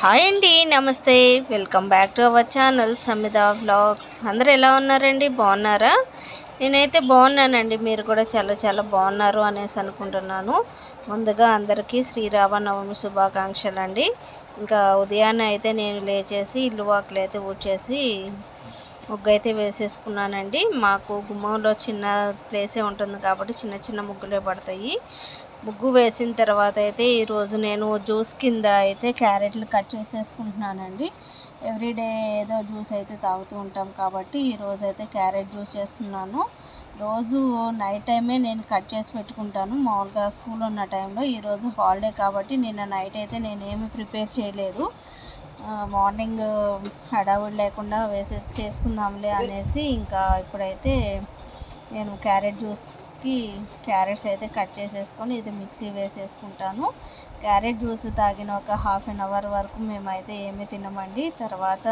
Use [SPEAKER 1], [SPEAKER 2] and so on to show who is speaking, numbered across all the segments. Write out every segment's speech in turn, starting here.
[SPEAKER 1] Hi అండి namaste. Welcome back to our channel Samitha vlogs అందరు ఎలా ఉన్నారండి? బాగున్నారా? నేనైతే బాగున్నానండి. మీరు కూడా చాలా చాలా బాగున్నారు అనేసి అనుకుంటున్నాను. ముందుగా అందరికీ శ్రీరామనవమి శుభాకాంక్షలు అండి ఇంకా ఉదయాన్నే అయితే నేను లేచేసి ఇల్లు వాకులు అయితే ఊడ్చేసి ముగ్గు అయితే వేసేసుకున్నానండి. మాకు గుమ్మంలో చిన్న ప్లేసే ఉంటుంది కాబట్టి చిన్న చిన్న ముగ్గులే పడతాయి. ముగ్గు వేసిన తర్వాత అయితే ఈరోజు నేను జ్యూస్ కింద అయితే క్యారెట్లు కట్ చేసేసుకుంటున్నానండి. ఎవ్రీడే ఏదో జ్యూస్ అయితే తాగుతూ ఉంటాం కాబట్టి ఈరోజు అయితే క్యారెట్ జ్యూస్ చేస్తున్నాను. రోజు నైట్ టైమే నేను కట్ చేసి పెట్టుకుంటాను. మామూలుగా స్కూల్ ఉన్న టైంలో ఈరోజు హాలిడే కాబట్టి నిన్న నైట్ అయితే నేనేమి ప్రిపేర్ చేయలేదు. మార్నింగ్ హడావుడి లేకుండా వేసే చేసుకుందాంలే అనేసి ఇంకా ఇప్పుడైతే నేను క్యారెట్ జ్యూస్కి క్యారెట్స్ అయితే కట్ చేసేసుకొని ఇది మిక్సీ వేసేసుకుంటాను. క్యారెట్ జ్యూస్ తాగిన ఒక హాఫ్ అన్ అవర్ వరకు మేమైతే ఏమీ తినమండి. తర్వాత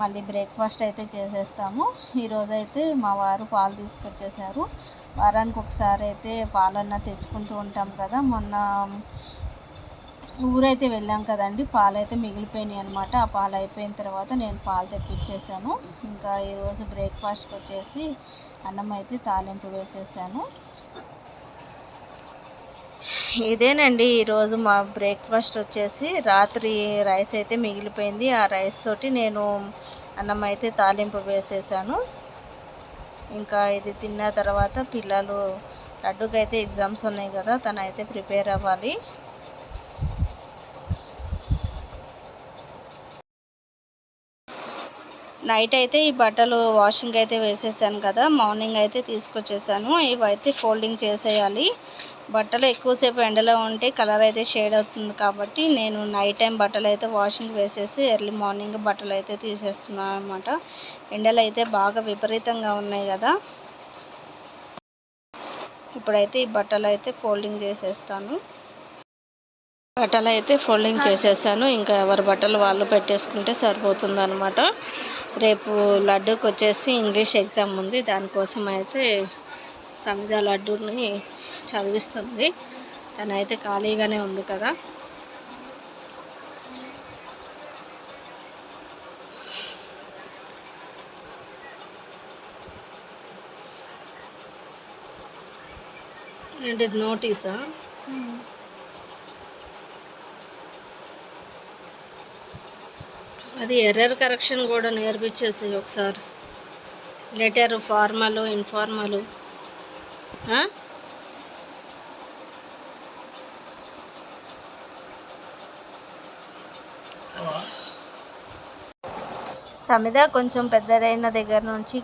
[SPEAKER 1] మళ్ళీ బ్రేక్ఫాస్ట్ అయితే చేసేస్తాము. ఈరోజు అయితే మా వారు పాలు తీసుకొచ్చేసారు వారానికి ఒకసారి అయితే పాలన్న తెచ్చుకుంటూ ఉంటాం కదా. మొన్న ఊరైతే వెళ్ళాం కదండి. పాలు అయితే మిగిలిపోయినాయి అనమాట ఆ పాలు అయిపోయిన తర్వాత నేను పాలు తెప్పించేసాను ఇంకా ఈరోజు బ్రేక్ఫాస్ట్కి వచ్చేసి అన్నం అయితే తాలింపు వేసేసాను. ఇదేనండి ఈరోజు మా బ్రేక్ఫాస్ట్ వచ్చేసి రాత్రి రైస్ అయితే మిగిలిపోయింది. ఆ రైస్ తోటి నేను అన్నం అయితే తాలింపు వేసేసాను. ఇంకా ఇది తిన్న తర్వాత పిల్లలు లడ్డుకైతే అయితే ఎగ్జామ్స్ ఉన్నాయి కదా తనైతే ప్రిపేర్ అవ్వాలి. నైట్ అయితే ఈ బట్టలు వాషింగ్ అయితే వేసేసాను కదా మార్నింగ్ అయితే తీసుకొచ్చేసాను. ఇవైతే ఫోల్డింగ్ చేసేయాలి. బట్టలు ఎక్కువసేపు ఎండలో ఉంటే కలర్ అయితే షేడ్ అవుతుంది కాబట్టి నేను నైట్ టైం బట్టలు అయితే వాషింగ్ వేసేసి ఎర్లీ మార్నింగ్ బట్టలు అయితే తీసేస్తున్నాను అనమాట ఎండలు అయితే బాగా విపరీతంగా ఉన్నాయి కదా. ఇప్పుడైతే ఈ బట్టలు అయితే ఫోల్డింగ్ చేసేస్తాను. బట్టలు అయితే ఫోల్డింగ్ చేసేసాను. ఇంకా ఎవరి బట్టలు వాళ్ళు పెట్టేసుకుంటే సరిపోతుంది అనమాట రేపు లడ్డూకి వచ్చేసి ఇంగ్లీష్ ఎగ్జామ్ ఉంది. దానికోసం అయితే సమిజా లడ్డూని చదివిస్తుంది. తనైతే ఖాళీగానే ఉంది కదా. ఏంటి నోటీసా? అది ఎర్రర్ కరెక్షన్ కూడా నేర్పించేసి ఒకసారి. లెటర్ ఫార్మలు ఇన్ఫార్మలు సమిద కొంచెం పెద్దదైన దగ్గర నుంచి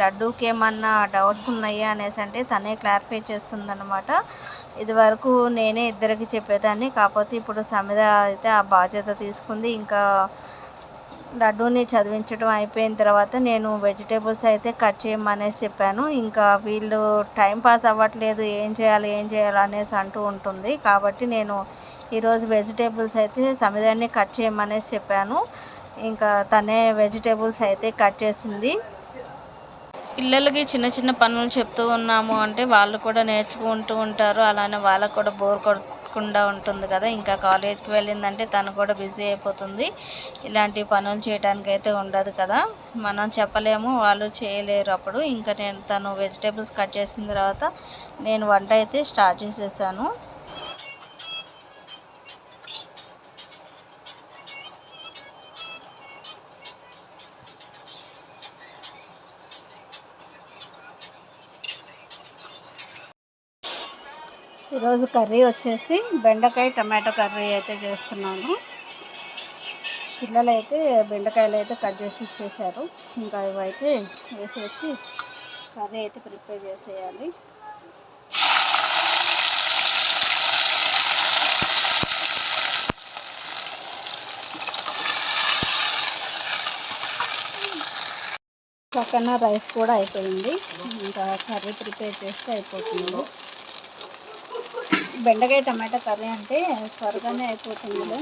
[SPEAKER 1] లడ్డూకి ఏమన్నా డౌట్స్ ఉన్నాయా అనేసి అంటే తనే క్లారిఫై చేస్తుందన్నమాట. ఇదివరకు నేనే ఇద్దరికి చెప్పేదాన్ని కాకపోతే ఇప్పుడు సమిద అయితే ఆ బాధ్యత తీసుకుంది. ఇంకా లడ్డూని చదివించడం అయిపోయిన తర్వాత నేను వెజిటేబుల్స్ అయితే కట్ చేయమనేసి చెప్పాను. ఇంకా వీళ్ళు టైం పాస్ అవ్వట్లేదు ఏం చేయాలి ఏం చేయాలి అనేసి అంటూ ఉంటుంది. కాబట్టి నేను ఈరోజు వెజిటేబుల్స్ అయితే సమిదాన్ని కట్ చేయమనేసి చెప్పాను. ఇంకా తనే వెజిటేబుల్స్ అయితే కట్ చేసింది. పిల్లలకి చిన్న చిన్న పనులు చెప్తూ ఉన్నాము అంటే వాళ్ళు కూడా నేర్చుకుంటూ ఉంటారు. అలానే వాళ్ళకు కూడా బోర్ కొడుతుంది లేకుండా ఉంటుంది కదా. ఇంకా కాలేజ్కి వెళ్ళిందంటే తను కూడా బిజీ అయిపోతుంది. ఇలాంటి పనులు చేయడానికి అయితే ఉండదు కదా. మనం చెప్పలేము వాళ్ళు చేయలేరు అప్పుడు. ఇంకా నేను తను వెజిటేబుల్స్ కట్ చేసిన తర్వాత నేను వంట అయితే స్టార్ట్ చేసేసాను. ఈరోజు కర్రీ వచ్చేసి బెండకాయ టమాటో కర్రీ అయితే చేస్తున్నాను. పిల్లలు అయితే బెండకాయలు అయితే కట్ చేసి ఇచ్చేసారు. ఇంకా ఇవైతే వేసేసి కర్రీ అయితే ప్రిపేర్ చేసేయాలి. పక్కన రైస్ కూడా అయిపోయింది. ఇంకా కర్రీ ప్రిపేర్ చేస్తే అయిపోతుంది. బెండకాయ టమాటా కర్రీ అంటే త్వరగానే అయిపోతుంది.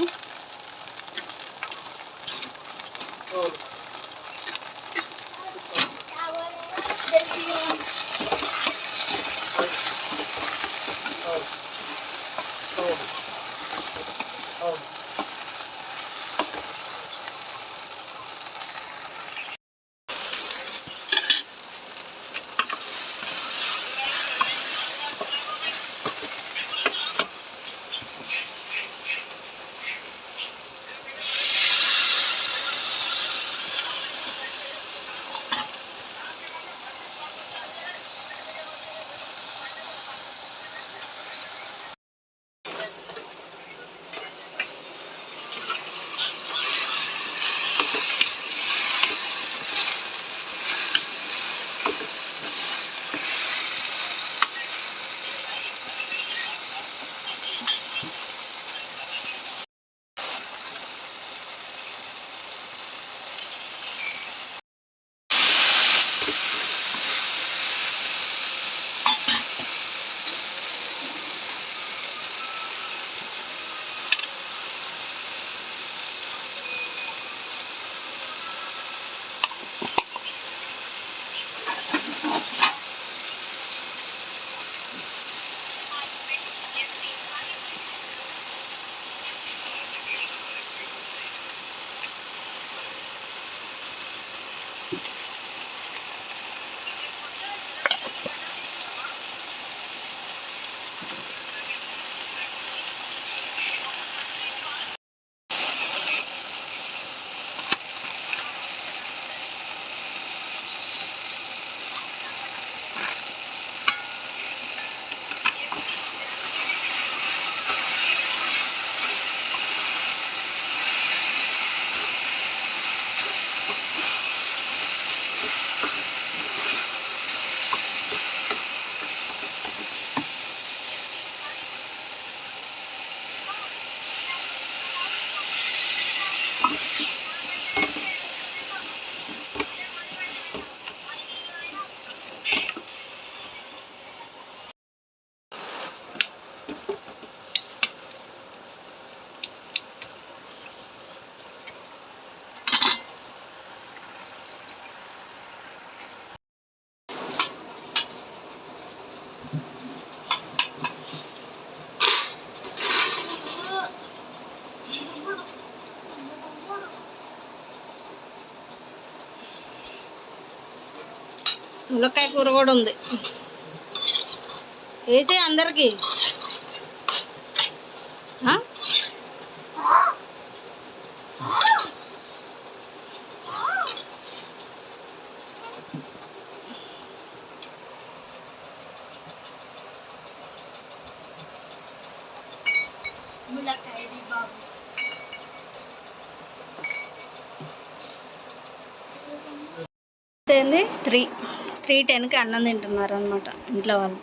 [SPEAKER 1] Thank you. Thank you. ములక్కాయ కూర కూడా ఉంది. వేసే అందరికి ఆ? ఏంది? త్రీ. త్రీ టెన్కి అన్నం తింటున్నారు అనమాట ఇంట్లో వాళ్ళు.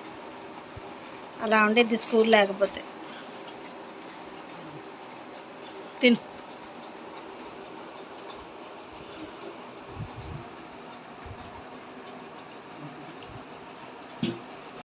[SPEAKER 1] అలా ఉండేది స్కూల్ లేకపోతే. తిను.